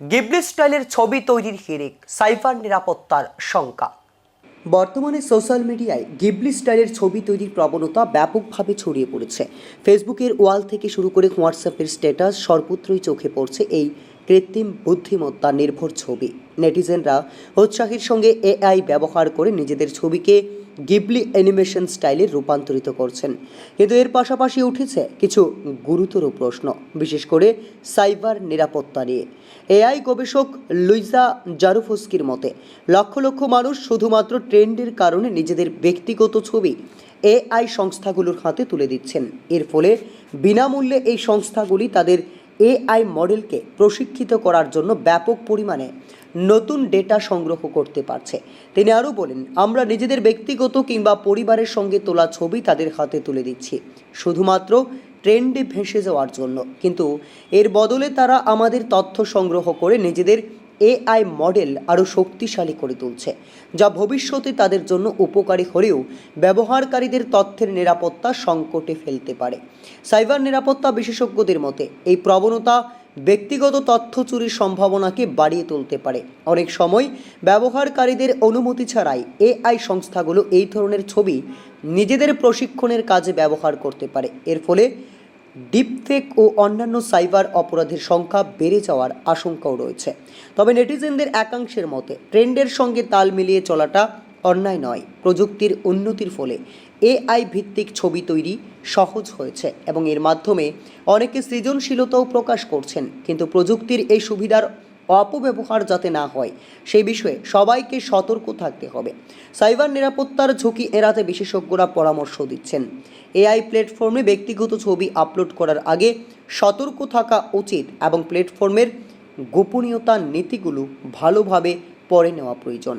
Ghibli স্টাইলের ছবি তৈরির হিরিক সাইবার নিরাপত্তার শঙ্কা। বর্তমানে সোশ্যাল মিডিয়ায় গিবলি স্টাইলের ছবি তৈরির প্রবণতা ব্যাপকভাবে ছড়িয়ে পড়েছে। ফেসবুকের ওয়াল থেকে শুরু করে হোয়াটসঅ্যাপের স্ট্যাটাস সর্বত্রই চোখে পড়ছে এই কৃত্রিম বুদ্ধিমত্তা নির্ভর ছবি। নেটিজেনরা উৎসাহের সঙ্গে এআই ব্যবহার করে নিজেদের ছবিকে গিবলি অ্যানিমেশন স্টাইলে রূপান্তরিত করছেন। কিন্তু এর পাশাপাশি উঠেছে কিছু গুরুতর প্রশ্ন, বিশেষ করে সাইবার নিরাপত্তা নিয়ে। এআই গবেষক লুইজা জারুফস্কির মতে, লক্ষ লক্ষ মানুষ শুধুমাত্র ট্রেন্ডের কারণে নিজেদের ব্যক্তিগত ছবি এআই সংস্থাগুলোর হাতে তুলে দিচ্ছেন। এর ফলে বিনামূল্যে এই সংস্থাগুলি তাদের এআই মডেলকে প্রশিক্ষিত করার জন্য ব্যাপক পরিমাণে নতুন ডেটা সংগ্রহ করতে পারছে। তিনি আরও বলেন, আমরা নিজেদের ব্যক্তিগত কিংবা পরিবারের সঙ্গে তোলা ছবি তাদের হাতে তুলে দিচ্ছি। শুধুমাত্র ট্রেন্ডে ভেসে যাওয়ার জন্য। কিন্তু এর বদলে তারা আমাদের তথ্য সংগ্রহ করে নিজেদের এআই মডেল আরও শক্তিশালী করে তুলছে, যা ভবিষ্যতে তাদের জন্য উপকারী হলেও ব্যবহারকারীদের তথ্যের নিরাপত্তা সংকটে ফেলতে পারে। সাইবার নিরাপত্তা বিশেষজ্ঞদের মতে, এই প্রবণতা ব্যক্তিগত তথ্য চুরির সম্ভাবনাকে বাড়িয়ে তুলতে পারে। অনেক সময় ব্যবহারকারীদের অনুমতি ছাড়াই এআই সংস্থাগুলো এই ধরনের ছবি নিজেদের প্রশিক্ষণের কাজে ব্যবহার করতে পারে। এর ফলে ডিপফেক ও অন্যান্য সাইবার অপরাধের সংখ্যা বেড়ে যাওয়ার আশঙ্কাও রয়েছে। তবে নেটিজেনদের একাংশের মতে, ট্রেন্ডের সঙ্গে তাল মিলিয়ে চলাটা অন্যায় নয়। প্রযুক্তির উন্নতির ফলে এআই ভিত্তিক ছবি তৈরি সহজ হয়েছে এবং এর মাধ্যমে অনেকে সৃজনশীলতাও প্রকাশ করছেন। কিন্তু প্রযুক্তির এই সুবিধার অপব্যবহার যাতে না হয়, সেই বিষয়ে সবাইকে সতর্ক থাকতে হবে। সাইবার নিরাপত্তার ঝুঁকি এড়াতে বিশেষজ্ঞরা পরামর্শ দিচ্ছেন। এআই প্ল্যাটফর্মে ব্যক্তিগত ছবি আপলোড করার আগে সতর্ক থাকা উচিত এবং প্ল্যাটফর্মের গোপনীয়তার নীতিগুলো ভালোভাবে পড়ে নেওয়া প্রয়োজন।